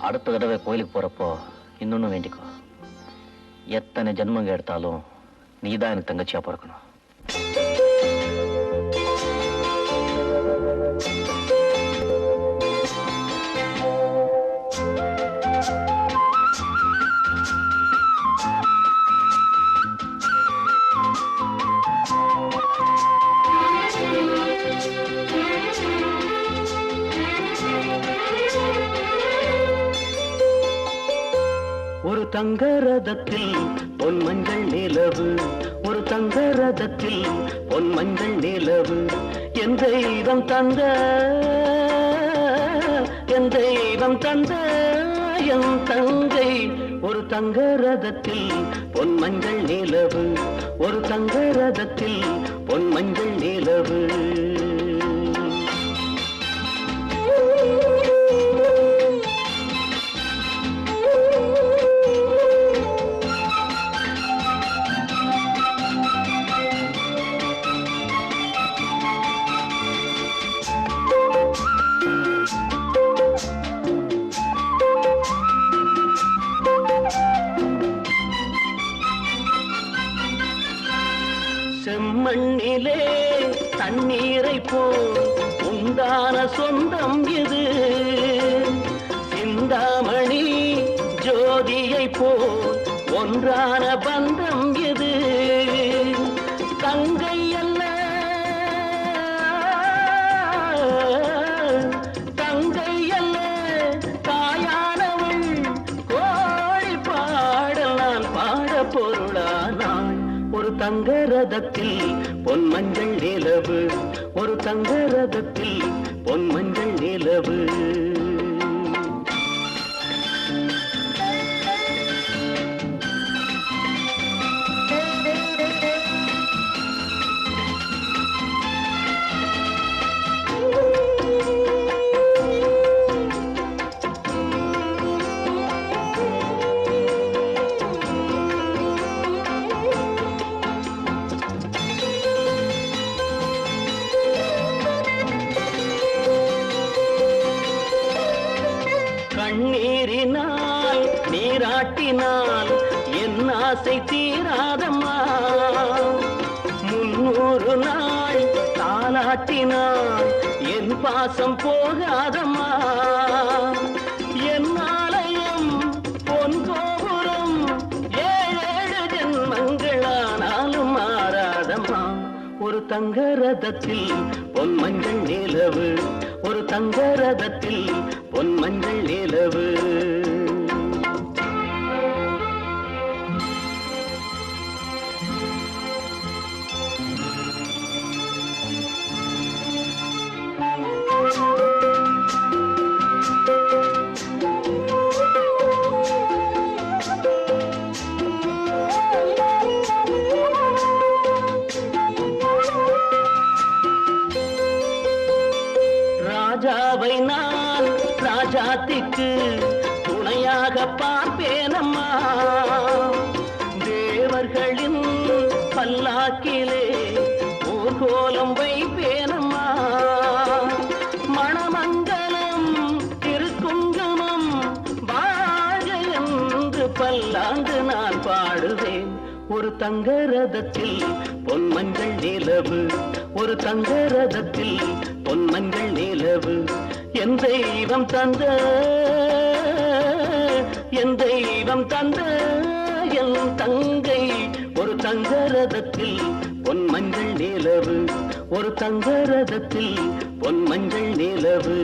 அடுத்த தடவை கோயிலுக்கு போறப்போ இன்னொன்னு வேண்டிக்கோ எத்தனை ஜென்மங்க எடுத்தாலும் நீதான் எனக்கு தங்கச்சியா பிறக்கணும் ஒரு தங்க ரதத்தில் பொன் மஞ்சள் நிலவு. ஒரு தங்க ரதத்தில் பொன் மஞ்சள் நிலவு. என் தெய்வம் தந்த என் தெய்வம் தந்த என் தங்கை. ஒரு தங்க ரதத்தில் பொன் மஞ்சள் நிலவு. ஒரு தங்க ரதத்தில் பொன் மஞ்சள் நிலவு. செம்மண்ணிலே தண்ணீரை போல் உண்டான சொந்தம் இது. சிந்தாமணி ஜோதியை போல் ஒன்றான பந்தம் இது. தங்க தங்க ரதத்தில் பொன் மஞ்சள் நிலவு. ஒரு தங்க ரதத்தில் பொன் மஞ்சள் நிலவு. கண்ணீரினால் நீராட்டினால் என் ஆசை தீராதம்மா. முன்னூறு நாள் தாலாட்டினால் என் பாசம் போகாதம்மா. என் ஆலயம் பொன் கோபுரம் ஏழேழு ஜென்மங்களானாலும் மாறாதம்மா. ஒரு தங்க ரதத்தில் பொன் மஞ்சள் நிலவு ஒரு தங்க ரதத்தில் பொன் மஞ்சள் நிலவு. ராஜாத்திக்கு துணையாக பார்ப்பேனம்மா. தேவர்களின் பல்லாக்கிலே ஊர்கோலம் வைப்பேனம்மா. மணமங்கலம் திருக்குங்குமம் வாழ என்று பல்லாண்டு நான் பாடுவேன். ஒரு தங்க ரதத்தில் பொன் நிலவு ஒரு தங்க ரதத்தில் பொன் நிலவு என் தெய்வம் தந்த என் தெய்வம் தந்த என் தங்கை. ஒரு தங்க ரதத்தில் பொன் மஞ்சள் நிலவு ஒரு தங்க ரதத்தில் பொன் மஞ்சள் நிலவு.